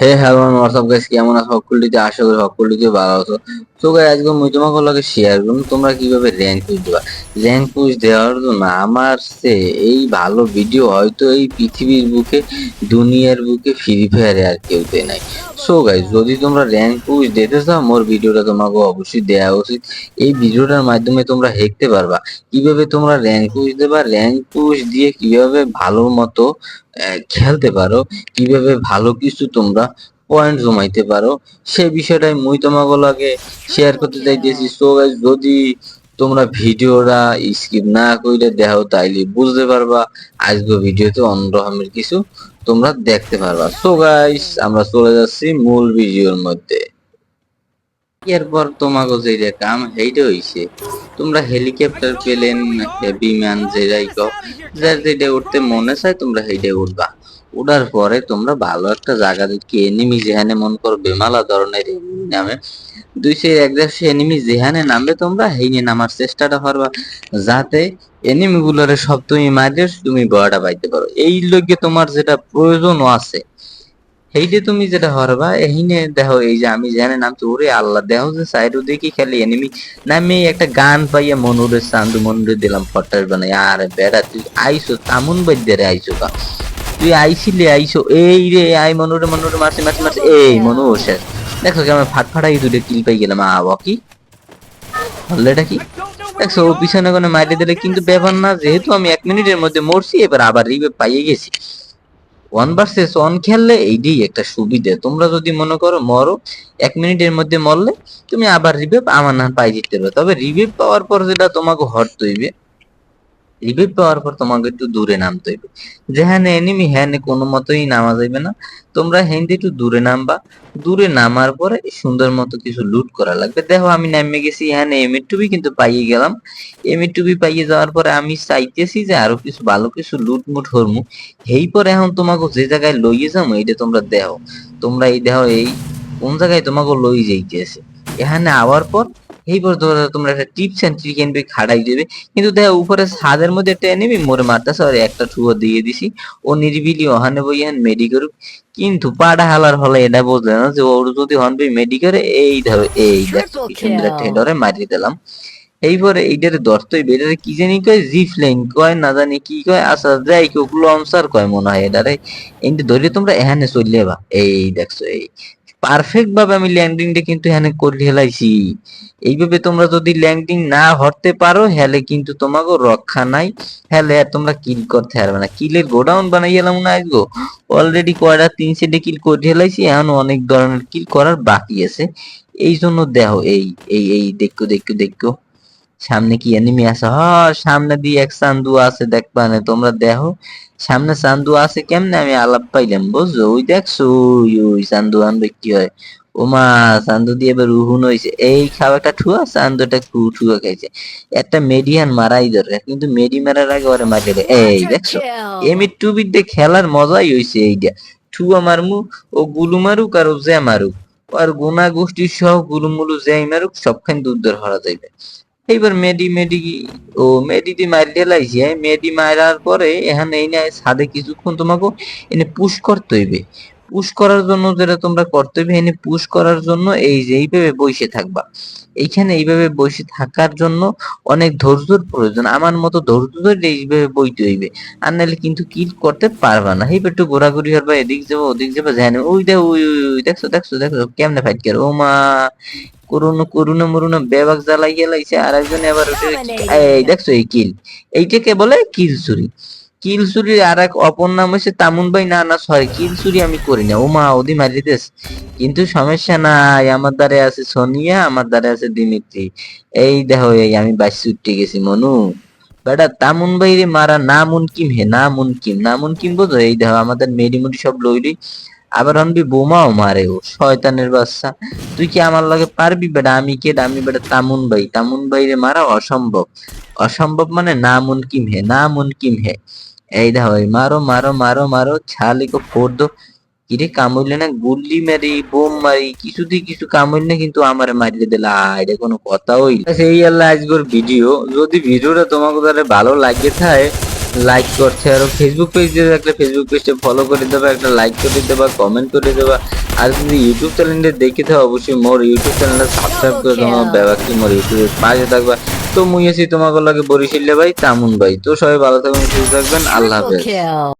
হে hello WhatsApp guys কেমন আছো? সকলটিতে আশা করি সকলটিতে ভালো আছো। তো গাই আজকে আমি তোমাকে লগে শেয়ার করুন তোমরা কীভাবে র্যাঙ্ক পুশ দিবা র্যাঙ্ক পুশ দেওয়ার জন্য আমার সে এই ভালো ভিডিও হয়তো এই পৃথিবীর বুকে, দুনিয়ার বুকে ফ্রি ফায়ারে আর কেউ দেয় নাই। সো গাইস যদি তোমরা র্যাঙ্ক পুশ দিতে চাও, মোর ভিডিওটা তোমাকে অবশ্যই দেওয়া উচিত। এই ভিডিওটার মাধ্যমে তোমরা হেঁকতে পারবা। কীভাবে তোমরা র্যাঙ্ক পুশ দেবা র্যাঙ্ক পুশ দিয়ে কীভাবে ভালো মতো খেলতে পারো? কীভাবে ভালো কিছু তোমরা পয়েন্ট জমাইতে পারো। সেই বিষয়টাই মুই তোমাকে লাগে শেয়ার করতে চাইতেছি। সো গাইস যদি তোমরা ভিডিওটা স্কিপ না কইলে দেখো তাইলে বুঝতে পারবা আজকে ভিডিওতে অন্যরকমের কিছু তোমরা দেখতে পারবা। সো গাইস আমরা চলে যাচ্ছি মূল ভিডিওর মধ্যে। এরপর তোমাকে যেটা কাম সেইটা হইছে। তোমরা হেলিকপ্টার প্লেন বিমান যেটাই কও, যার যেটা উঠতে মনে চায় তোমরা সেইটা উঠবা। উঠার পরে তোমরা ভালো একটা জায়গা দেখি এনিমি যেখানে মন করো বেমালা ধরনের নামে, দুই সে এক দেশে এনিমি যেখানে নামবে তোমরা হেইনে নামার চেষ্টাটা করবা, যাতে এনিমি গুলোরে সব তুমি মারিয়ে তুমি বড়টা পাইতে পারো। এই লগে তোমার যেটা প্রয়োজন আছে, সেইটা তুমি যেটা হরবা এইনে দেখো এই যে আমি জানি নামছি ওরে আল্লাহ, দেখো যে সাইড দেখি খালি এনিমি নামে একটা গান পাইয়া মনুরে চান্দু মনুরে দিলাম ফটার বানাই আরে বেড়া তুই আইসো, তামুন বাইদ্যে রে আইসো কা তুই আইছিলি আইসো এই রে আই মনুরে মনুরে মারছি মারছি মারছি। এই মনু শেষ। দেখো কেমন ফাট ফাটাই দুটো কিল পাই গেলাম। আ কি? হলো এটা কি? দেখছ ও পিছনে কোনো মাইরে দিলে কিন্তু ব্যাপার না। যেহেতু আমি এক মিনিটের মধ্যে মরছি এবার আবার রিবে পাইয়ে গেছি। ওয়ান ভার্সেস ওয়ান খেললে এইটাই একটা সুবিধা। তোমরা যদি মনে করো মরো এক মিনিটের মধ্যে মরলে তুমি আবার রিভেভ আমার না পাই দিতে পারবে তবে রিভেভ পাওয়ার পর যেটা তোমাকে হরতে হইবে রিভেভ পাওয়ার পর তোমাকে একটু দূরে নামতে হইবে। যেখানে এনিমি হ্যানে কোনো মতোই নামা যাবে না। তোমরা হেন্দি একটু দূরে নামবা। দূরে নামার পরে সুন্দর মতো কিছু লুট করা লাগবে। দেখো, আমি নামে গেছি এখানে এমির টুবি কিন্তু পাইয়ে গেলাম। এমির টুবি পাইয়ে যাওয়ার পরে আমি চাইতেছি যে আরও কিছু ভালো কিছু লুট মুট হরমু এই পরে এখন তোমাকে যে জায়গায় লইয়ে যাব, এইটা তোমরা দেখো। তোমরা এই দেখো, এই কোন জায়গায় তোমাকে লই যাইতেছে। এখানে আওয়ার পর এই পর ধরো তোমরা একটা টিপস এন্ড ট্রিক এনবি খাড়াই দেবে কিন্তু দেখো উপরে ছাদের মধ্যে একটা এনেমি মোরে মারতেছে আর একটা ঠুয়ো দিয়ে দিছি। ও নিরিবিলি ওখানে বই এখন মেডি করুক কিন্তু পাড়া হালার হলে এটা বুঝলে না যে ওর যদি মেডি করে এই ধরো এই দেখো কি সুন্দর একটা মারিয়ে দিলাম। এইবারে এইটারে ধরতেই এটারে কি জানি কয় জিপ লাইন কয় না জানি কি কয় আচ্ছা যাই কেউ লঞ্চার কয় মনে হয় এটারে। এইটা ধরে তোমরা এখানে চলে যাবা। এই দেখছ এই। পারফেক্ট ভাবে আমি ল্যান্ডিংটা কিন্তু এখানে করে হেলাইছি এইভাবে তোমরা যদি ল্যান্ডিং না হরতে পারো, হেলে কিন্তু তোমাকে রক্ষা নাই। হেলে আর তোমরা কিল করতে পারবে না। কিলের গোডাউন বানাই এলাম না আজগো অলরেডি কয়টা তিন সেটে কিল করে হেলাইছি এখন অনেক ধরনের কিল করার বাকি আছে। এই জন্য দেখো, এই এই এই, দেখো দেখো দেখো। সামনে কি এনিমি আছে? হ সামনে দিয়ে এক চান্দু আছে দেখবা না তোমরা দেখো। সামনে চান্দু আছে কেমনে? আমি আলাপ পাইলাম বুঝছ? ওই দেখছ? ওই চান্দু আনবে কি হয়? ওমা চান্দু দিয়ে এবার উহুন হয়েছে এই খাবারটা ঠুয়া চান্দুটা খু ঠুয়া খাইছে। একটা মেডিয়ান মারাই দরকার কিন্তু মেডি মারার আগে ওরে দেয়। এই দেখছ? এমি টুবির দিয়ে খেলার মজাই হইছে এইটা। ঠুয়া মারমু ও গুলু মারুক আর ও জ্যা মারুক। আর গোনা গোষ্ঠী সহ গুলুমুলু জেই মারুক সবখানে দূর হরা যাইবে। এইবার মেডি মেডি, ও মেডি দি মারিয়ে লাইছে মেডি মারার পরে এখানে এই না ছাদে কিছুক্ষণ তোমাকে এনে পুশ করতে হইবে। পুশ করার জন্য যেটা তোমরা করতে হবে পুশ করার জন্য এই যে এইভাবে বসে থাকবা। এইখানে এইভাবে বসে থাকার জন্য অনেক ধৈর্যর প্রয়োজন। আমার মতো ধৈর্য ধরে এইভাবে বইতে হইবে। আর নাহলে কিন্তু কিল করতে পারবা না। এইবার একটু ঘোরাঘুরি হবা এদিক যাব ওদিক যাব জানি ওই দেখ ওই ওই দেখছ দেখছ দেখছ কেমনে ফাইট করে? ও মা করুনো করুনো মরুনো বেবাক জ্বালাই গেলাইছে আর একজন এবার উঠে এই দেখছ এই কিল এইটাকে বলে কিল চুরি। কিল চুরির আর এক অপর নাম হচ্ছে তামুন ভাই না না সরি কিল চুরি আমি করি না। ও মা ওদি মারিতেস কিন্তু সমস্যা নাই, আমার দ্বারে আছে সোনিয়া, আমার দ্বারে আছে দিমিত্রি। এই দেখো, এই আমি বাইশ উঠতে গেছি, মনু। বেটা তামুন ভাই রে মারা না মুনকিম হে না মুনকিম না মুনকিম বোঝো? এই দেখো, আমাদের মেডিমুডি সব লইলি। আবার অনবি বোমাও মারে ও, শয়তানের বাচ্চা। তুই কি আমার লগে পারবি? বেটা, আমি কে? আমি বেটা তামুন ভাই তামুন ভাই রে মারা অসম্ভব। অসম্ভব মানে না মুনকিম হে না মুনকিম হে। এই দেখো মারো মারো মারো মারো ছালি কো ফোর দো। কিরে কামড়লে না গুল্লি মারি বোম মারি কিছুতেই কিছু কামড়লে কিন্তু আমারে মারিয়ে দিলা। এটা কোনো কথা হইল সেই আল্লাহ আজকের ভিডিও যদি ভিডিওটা তোমাকে তাহলে ভালো লাগে থাকে লাইক করছে। আর ফেসবুক পেজ দিয়ে একটা ফেসবুক পেজটা ফলো করে দেবা একটা লাইক করে দেবা কমেন্ট করে দেবা। আর যদি ইউটিউব চ্যানেলে দেখে থাকো অবশ্যই মোর ইউটিউব চ্যানেলটা সাবস্ক্রাইব করে তোমার ব্যাপারটি মোর ইউটিউবের পাশে থাকবা। তো মুই আছি তোমাকে লাগে বরিশিল্লা ভাই, তামুন ভাই তো সবাই ভালো থাকবেন, সুস্থ থাকবেন, আল্লাহ হাফেজ.